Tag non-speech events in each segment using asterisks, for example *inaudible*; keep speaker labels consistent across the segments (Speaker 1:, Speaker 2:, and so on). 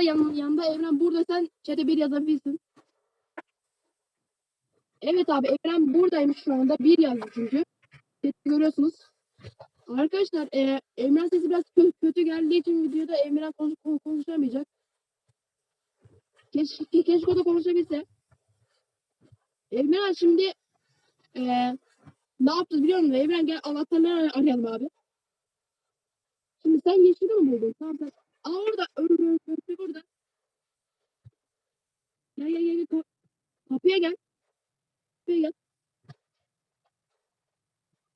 Speaker 1: Emran da yan, yanında. Emran burada sen chat'e bir yazabilirsin. Evet abi Emran buradaymış şu anda. Bir yazdı çünkü. Chat'te görüyorsunuz. Arkadaşlar e, Emran sesi biraz kö- kötü geldiği için videoda Emran konuş kon- konuşamayacak. Keşke, keşke o da konuşabilse. Emran şimdi e, ne yapacağız biliyor musun? Emran gel anahtarları ar- arayalım abi. Şimdi sen yeşili mi buldun? Tamam tamam. Aa orada. Örümcek örümcek orada. Gel gel gel. gel. Ka- Kapıya gel. Kapıya gel.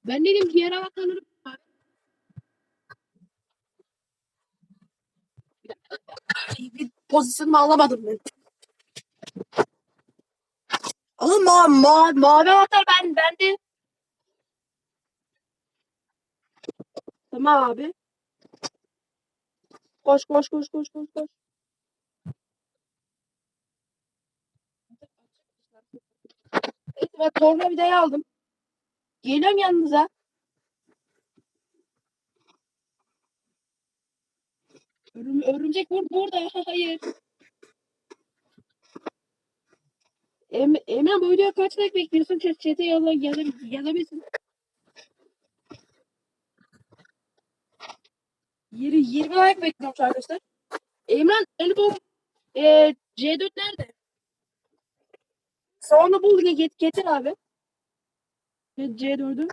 Speaker 1: Ben dedim diğer anahtarları abi. Ay, bir pozisyonumu alamadım ben. Ama ma ma mavi anahtar ben bende. Tamam abi. Koş koş koş koş koş koş. Evet ben tornavidayı aldım. Geliyorum yanınıza. Örümcek bur burada. *laughs* Hayır. Em Emre bu videoya kaç like bekliyorsun? Ç Chat'e yolla yazab yazabilirsin. Yirmi 20 like bekliyorum arkadaşlar. Emran Elbom e, C4 nerede? Sonra bul get getir abi. C4'ü.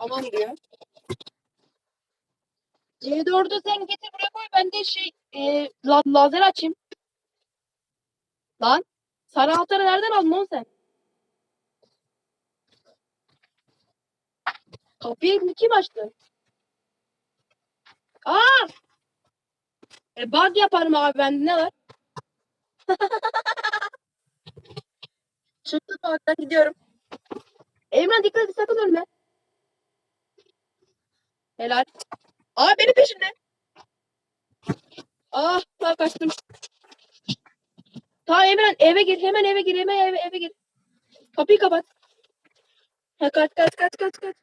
Speaker 1: Tamam *laughs* diyor. C4'ü sen getir buraya koy. Ben de şey e, la lazer açayım. Lan sarı anahtarı nereden aldın oğlum sen? Kapıyı kim açtı? Aa! E bug yaparım abi ben ne var? *laughs* Çıktım bug'dan gidiyorum. Emran dikkat et sakın ölme. Helal. Aa benim peşimde. Ah ben kaçtım. Tamam Emran eve gir hemen eve gir hemen eve, eve gir. Kapıyı kapat. Ha, kaç kaç kaç kaç kaç.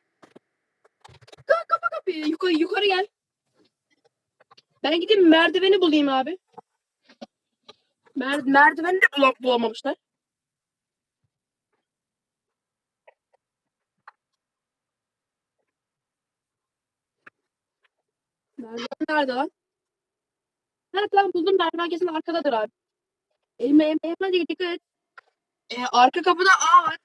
Speaker 1: Ka kapa kapıyı yukarı yukarı gel. Ben gideyim merdiveni bulayım abi. Mer merdiveni de bulam bulamamışlar. Nerede lan? Evet lan buldum merdiven kesin arkadadır abi. Elime elime elime değil dikkat et. Ee, arka kapıda A var.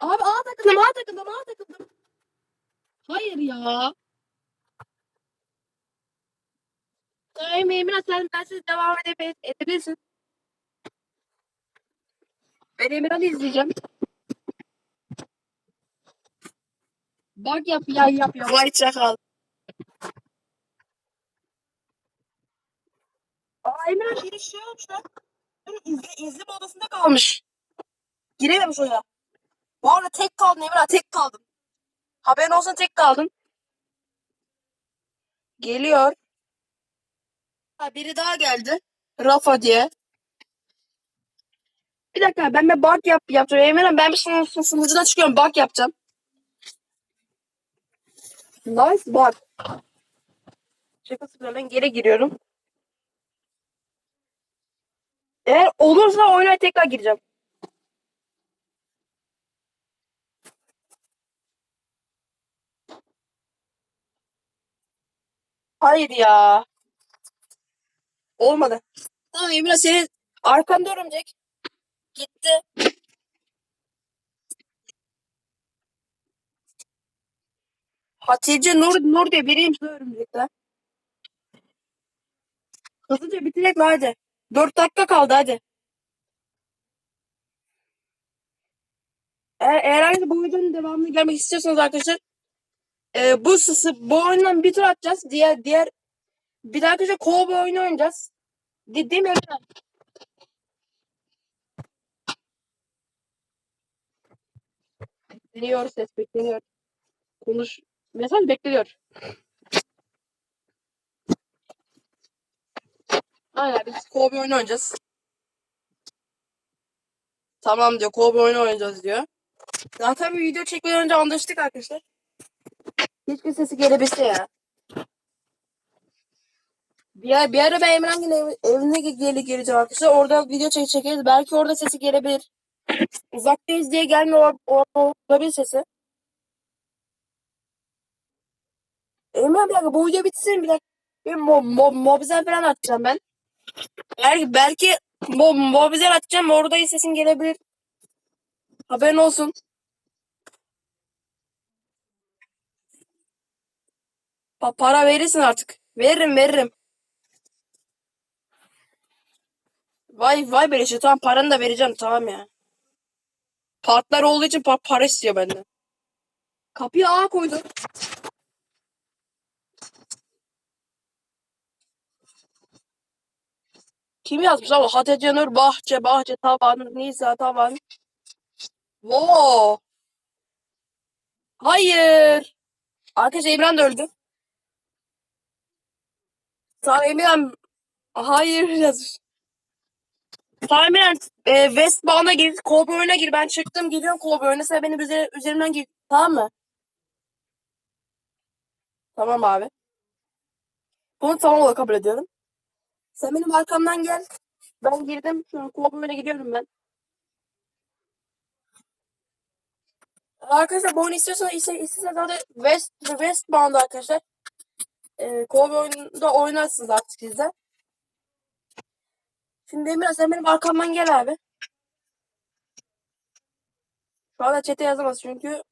Speaker 1: Abi A takıldım A takıldım A takıldım. Hayır ya. Tamam Emine sen ben siz devam edebil edebilirsin. Ben Emirhan'ı izleyeceğim. Bak yap ya yap ya. Vay çakal. Aa Emirhan biri şey olmuş lan. Böyle izle, izleme odasında kalmış. Girememiş oraya. Bu arada tek kaldın Emirhan tek kaldın. Haberin olsun tek kaldın. Geliyor. Ha, biri daha geldi. Rafa diye. Bir dakika ben bir bug yap yapacağım. Emirhan ben bir sınıf sunucudan çıkıyorum. Bug yapacağım. Nice bug. Şaka sıfırdan geri giriyorum. Eğer olursa oyuna tekrar gireceğim. Hayır ya. Olmadı. Tamam Emre senin arkanda örümcek. Gitti. Hatice Nur Nur diye biriymiş de örümcekler. Hızlıca bitirek mi hadi. 4 dakika kaldı hadi. Eğer, eğer bu videonun devamını gelmek istiyorsanız arkadaşlar e, bu sısı bu oyundan bir tur atacağız. Diğer diğer bir daha arkadaşlar kovboy oyunu oynayacağız. De, değil mi Emre? Bekleniyor ses bekleniyor. Konuş. Mesaj bekliyor. Aynen biz kovboy oyunu oynayacağız. Tamam diyor kovboy oyunu oynayacağız diyor. Zaten bir video çekmeden önce anlaştık arkadaşlar. Keşke sesi gelebilse ya. Bir ara, bir ara ben Emre'nin ev, evine geri geleceğim arkadaşlar. Orada video çek çekeriz. Belki orada sesi gelebilir. Uzaktayız diye ol- olabilir sesi. Emre bir dakika bu video bitsin bir dakika. Bir mo, mo, mobizen falan atacağım ben. Belki, belki mo, mobizen atacağım orada sesin gelebilir. Haberin olsun. Pa- para verirsin artık. Veririm veririm. Vay vay be işte tamam paranı da vereceğim tamam ya. Partner olduğu için pa- para istiyor benden. Kapıya A koydu. Kim yazmış ama Hatice Nur bahçe bahçe tavan Nisa tavan. Wow. Hayır. Arkadaş Emran da öldü. Emran. Hayır yazmış. Emran. E, Westbound'a gir. Cowboy'una gir. Ben çıktım. Geliyorum Cowboy'una. Sen benim üzeri, üzerimden gir. Tamam mı? Tamam abi. Bunu tamam olarak kabul ediyorum. Sen benim arkamdan gel. Ben girdim. Şu Cowboy'una gidiyorum ben. Arkadaşlar bu oyunu istiyorsanız ise, istiyorsanız hadi West, Westbound arkadaşlar. Ee, Cowboy'unda oynarsınız artık siz de. Şimdi Emre sen benim arkamdan gel abi. Şu anda chat'e yazamaz çünkü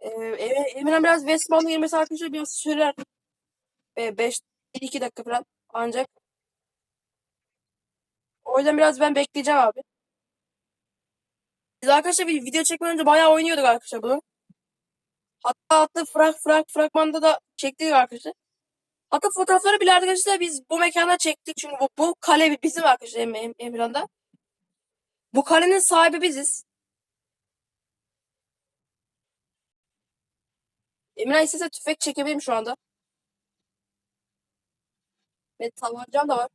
Speaker 1: e, Emre- Emre'nin biraz Westbound'a girmesi arkadaşlar biraz sürer. 5 2 dakika falan ancak. O yüzden biraz ben bekleyeceğim abi. Biz arkadaşlar bir video çekmeden önce bayağı oynuyorduk arkadaşlar bunu. Hatta hatta frag frag fragmanda da çektik arkadaşlar. Hatta fotoğrafları bile arkadaşlar biz bu mekanda çektik. Çünkü bu, bu kale bizim arkadaşlar Em Em Emirhan'da. Bu kalenin sahibi biziz. Emirhan istese tüfek çekebilirim şu anda. Ve tabancam da var.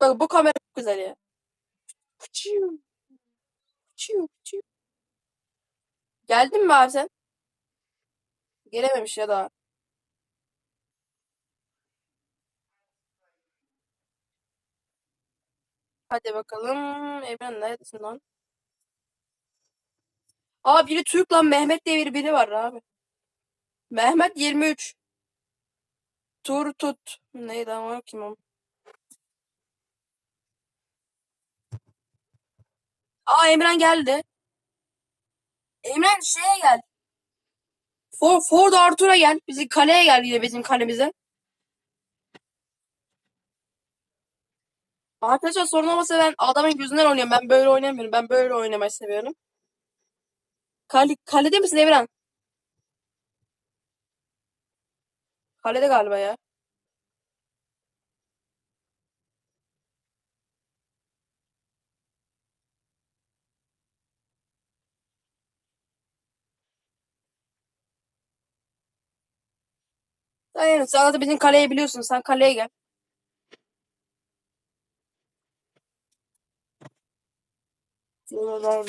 Speaker 1: Bak bu kamera çok güzel ya. Fıçıyor. Geldin mi abi sen? Gelememiş ya daha. Hadi bakalım. Emran neredesin lan? Aa biri Türk lan. Mehmet diye biri, biri var abi. Mehmet 23. Tur tut. Neydi ama kim o? Aa Emran geldi. Emran şeye gel. For, Ford Arthur'a gel. Bizim kaleye gel yine bizim kalemize. Arkadaşlar sorun olmasa ben adamın gözünden oynuyorum. Ben böyle oynamıyorum. Ben böyle oynamayı seviyorum. Kale, kalede misin Emran? Kalede galiba ya. Aynen. Sen de bizim kaleyi biliyorsun. Sen kaleye gel.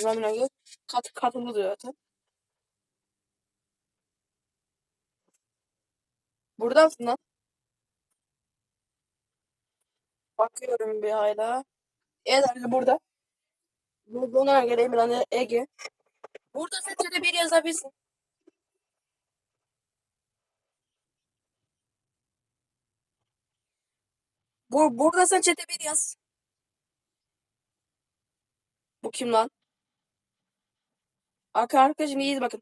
Speaker 1: Ramina gel. Kat, diyor zaten. Burada mısın lan? Bakıyorum bir hala. Evet abi burada. Bu- Buna göre Emran Ege. Burada seçede bir yazabilirsin. Bu, burada sen çete bir yaz. Bu kim lan? Arka arkadaşım iyiyiz bakın.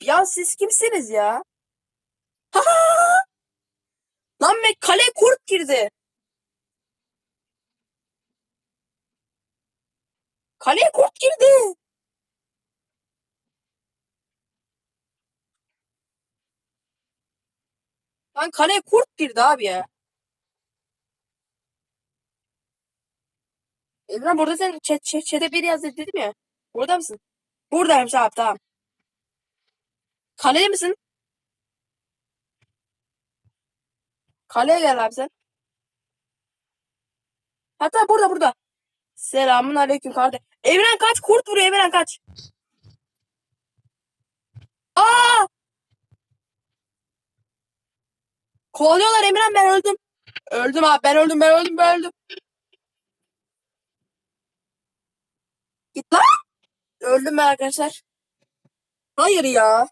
Speaker 1: Ya siz kimsiniz ya? Ha! Lan be kale kurt girdi. Kaleye kurt girdi. Lan kaleye kurt girdi abi ya. Emre burada sen chat, chat, chat'e yaz dedim ya. Burada mısın? Buradayım abi tamam. Kalede misin? Kaleye gel abi sen. Hatta burada burada. Selamun aleyküm kardeş. Evren kaç kurt vuruyor Evren kaç. Aa! Kovalıyorlar Emirhan ben öldüm. Öldüm abi ben öldüm ben öldüm ben öldüm. Git lan. Öldüm ben arkadaşlar. Hayır ya.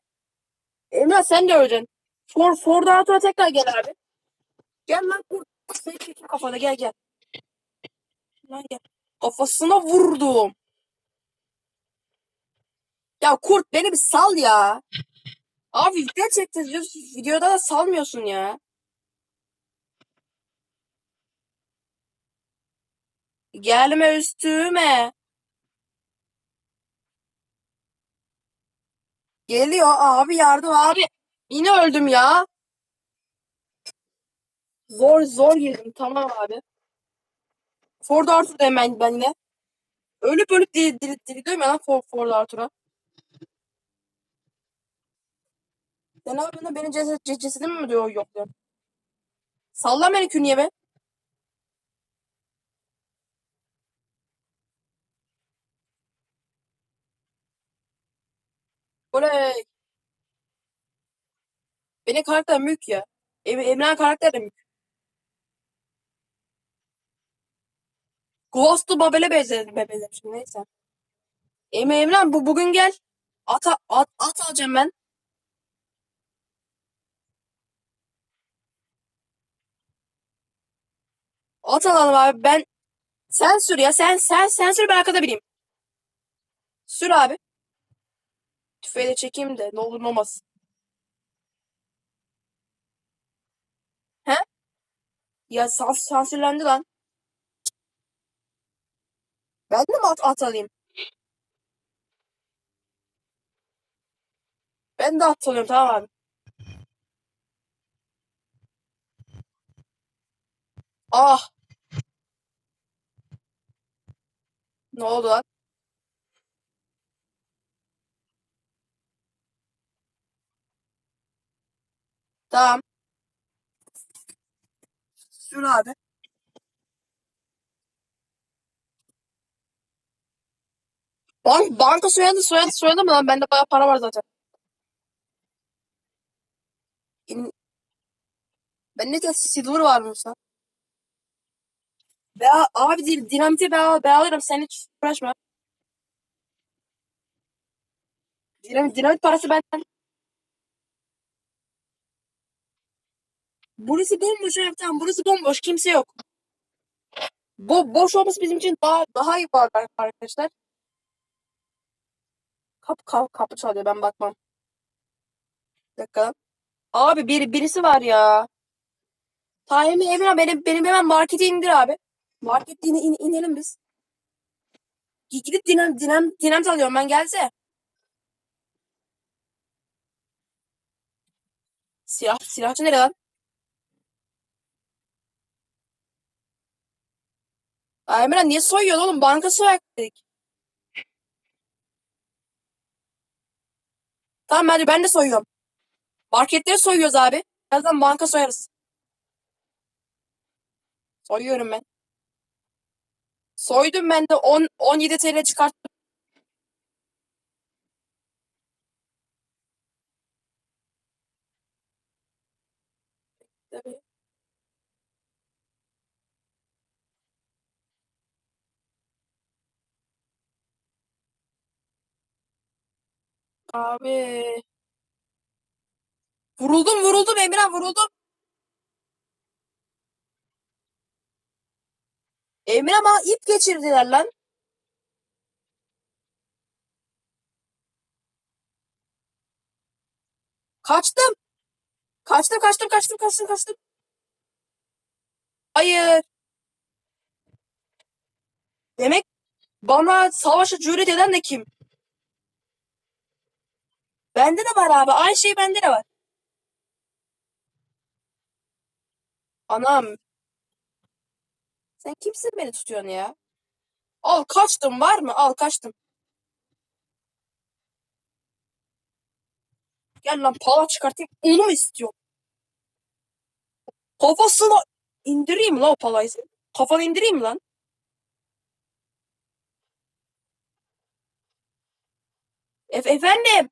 Speaker 1: Emrah sen de öleceksin. For, Ford'a Arthur'a tekrar gel abi. Gel lan kurt. Seni çekeyim kafana gel gel. Lan gel. Kafasına vurdum. Ya kurt beni bir sal ya. Abi video diyorsun. Videoda da salmıyorsun ya. Gelme üstüme. Geliyor abi yardım abi. Yine öldüm ya. Zor zor girdim tamam abi. Ford Arthur'dayım ben, ben yine. Ölüp ölüp diri diri diri değil mi lan Ford, Ford Arthur'a? Sen abi benim ceset, ce- cesedimi mi diyor yok diyor. Salla beni künye be. Oley. Benim karakter mülk ya. Em Emre'nin karakter de mülk. Ghost'u Babel'e benzedim be benzemişim neyse. Emre Emran bu bugün gel. At, at, at alacağım ben. At alalım abi ben. Sen sür ya sen sen sen sür ben arkada bineyim. Sür abi. Tüfeği de çekeyim de ne olur ne olmaz. He? Ya sans sansürlendi lan. Ben de mi at, at alayım? Ben de at alıyorum tamam abi. Ah. Ne oldu lan? Tamam. Sür abi. Bank, banka soyadı soyadı soyadı mı lan? Bende bayağı para var zaten. İn... Ben ne kadar silver var lan? Be abi din- dinamiti ben, ben alırım sen hiç uğraşma. Dinamit, dinamit parası benden. Burası bomboş abi burası bomboş kimse yok. Bo boş olması bizim için daha daha iyi var arkadaşlar. Kap kap kapı çalıyor ben bakmam. Bir dakika. Abi biri birisi var ya. Tahmin Emre benim benim hemen markete indir abi. Markete in, in, inelim biz. Gidip dinam dinam dinamit alıyorum ben gelse. Silah silahçı nerede lan? Emre niye soyuyorsun oğlum? Banka soyak dedik. Tamam hadi ben de soyuyorum. Marketleri soyuyoruz abi. Birazdan banka soyarız. Soyuyorum ben. Soydum ben de 10 17 TL çıkarttım. Abi. Vuruldum vuruldum Emirhan vuruldum. Emirhan bana ip geçirdiler lan. Kaçtım. Kaçtım kaçtım kaçtım kaçtım kaçtım. Hayır. Demek bana savaşa cüret eden de kim? Bende de var abi. Aynı şey bende de var. Anam. Sen kimsin beni tutuyorsun ya? Al kaçtım var mı? Al kaçtım. Gel lan pala çıkartayım. Onu mu istiyorsun? Kafasına indireyim lan o palayı. Kafanı indireyim lan. E efendim.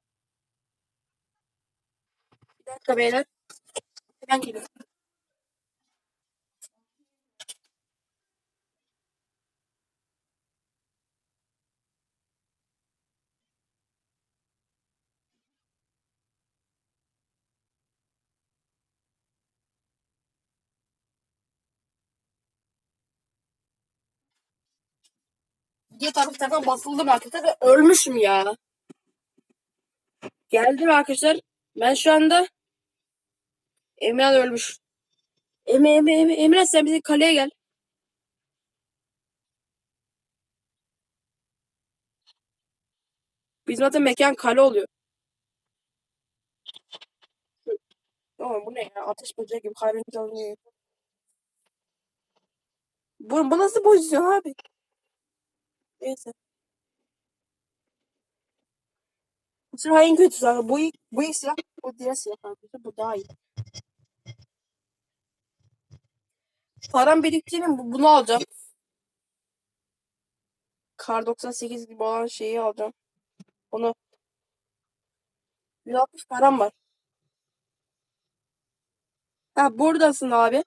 Speaker 1: Bir dakika beyler. Hemen geliyorum. Diye tarafı tarafa basıldım arkadaşlar ve ölmüşüm ya. Geldim arkadaşlar. Ben şu anda Emrah ölmüş. Emre Emre Emre Emre sen bizim kaleye gel. Bizim zaten mekan kale oluyor. Oğlum bu ne ya? Ateş böceği gibi kaybetmiş alınıyor. Bu, bu nasıl pozisyon abi? Neyse. Bu silah en kötüsü abi. Bu bu ilk silah, bu diğer silah arkadaşlar. Bu daha iyi. Param biriktireyim. bu- Bunu alacağım. Kar 98 gibi olan şeyi alacağım. Onu 160 param var. Ha buradasın abi.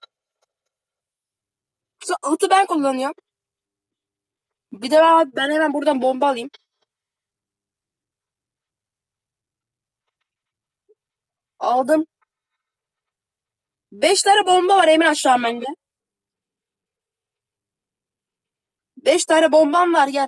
Speaker 1: Şu atı ben kullanıyorum. Bir de ben, ben hemen buradan bomba alayım. Aldım. 5 tane bomba var Emin aşağı bende. 5 tane bombam var gel.